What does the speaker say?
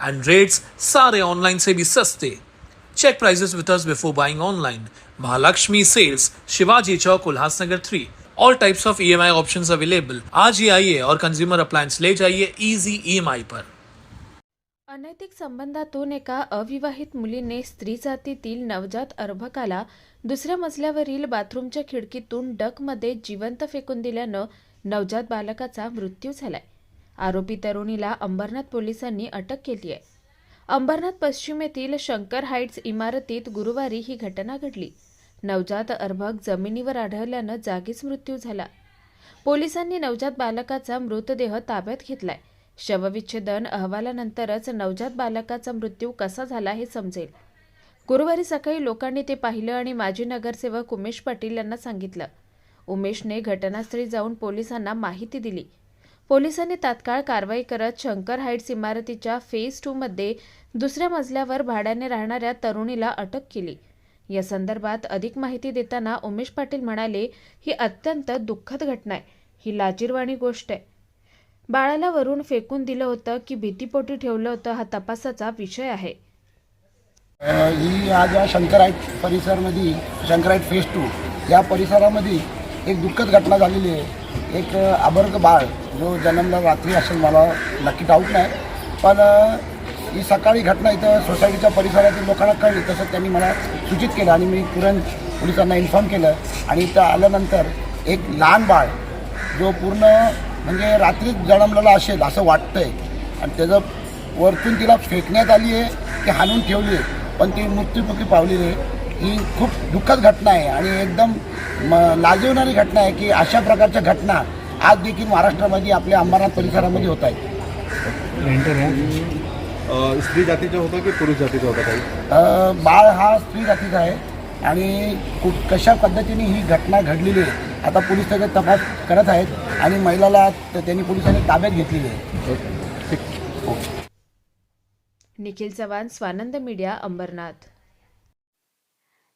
and rates sare online se bhi saste check prices with us before buying online mahalakshmi sales shivaji chowk ulhasnagar 3 all types of emi options available आज ही आइए और consumer appliance ले जाइए easy EMI पर अनैतिक संबंधातून एका अविवाहित मुलीने स्त्री जातीतील नवजात अर्भकाला दुसऱ्या मजल्यावरील बाथरूमच्या खिडकीतून डकमध्ये जिवंत फेकून दिल्यानं नवजात बालकाचा मृत्यू झालाय आरोपी तरुणीला अंबरनाथ पोलिसांनी अटक केली आहे. अंबरनाथ पश्चिमेतील शंकर हाईट्स इमारतीत गुरुवारी ही घटना घडली. नवजात अर्भक जमिनीवर आढळल्यानं जागीच मृत्यू झाला. पोलिसांनी नवजात बालकाचा मृतदेह ताब्यात घेतलाय. शवविच्छेदन अहवालानंतरच नवजात बालकाचा मृत्यू कसा झाला हे समजेल. गुरुवारी सकाळी लोकांनी ते पाहिलं आणि माजी नगरसेवक उमेश पाटील यांना सांगितलं. उमेशने घटनास्थळी जाऊन पोलिसांना माहिती दिली. पोलिसांनी तात्काळ कारवाई करत शंकर हाईट्स इमारतीच्या फेज टू मध्ये दुसऱ्या मजल्यावर भाड्याने राहणाऱ्या तरुणीला अटक केली. या संदर्भात अधिक माहिती देताना उमेश पाटील म्हणाले ही अत्यंत दुःखद घटना आहे. ही लाजीरवाणी गोष्ट आहे. बाळाला वरून फेकून दिलं होतं की भीतीपोटी ठेवलं होतं हा तपासाचा विषय आहे. ही आज या शंकराईट परिसरमध्ये शंकराईट फेज टू या परिसरामध्ये एक दुःखद घटना झालेली आहे. एक अ, बाळ जो जन्मला रात्री असेल मला नक्की डाऊट नाही. पण ही सकाळी घटना इथं सोसायटीच्या परिसरातील लोकांना कळली. तसं त्यांनी मला सूचित केलं आणि मी तुरंत पोलिसांना इन्फॉर्म केलं. आणि इथं आल्यानंतर एक लहान बाळ जो पूर्ण म्हणजे रात्रीच जन्मलेला असेल असं वाटतं आहे आणि त्याचं वरतून तिला फेकण्यात आली आहे की हाणून ठेवली आहे पण ती मृत्युमुखी पावलेली आहे. ही खूप दुःखद घटना आहे आणि एकदम म लाजवणारी घटना आहे की अशा प्रकारच्या घटना आज देखील महाराष्ट्रामध्ये आपल्या अंबरनाथ परिसरामध्ये होत आहेत. स्त्री जातीचा होता की पुरुष जातीचा होता काही बाळ हा स्त्री जातीचा आहे आणि कु- कशा पद्धतीने ही घटना घडलेली आहे आता पोलीस त्याचा तपास करत आहेत आणि महिलाला त्यांनी पोलिसांनी ताब्यात घेतलेली आहे. निखिल चव्हाण स्वानंद मीडिया अंबरनाथ.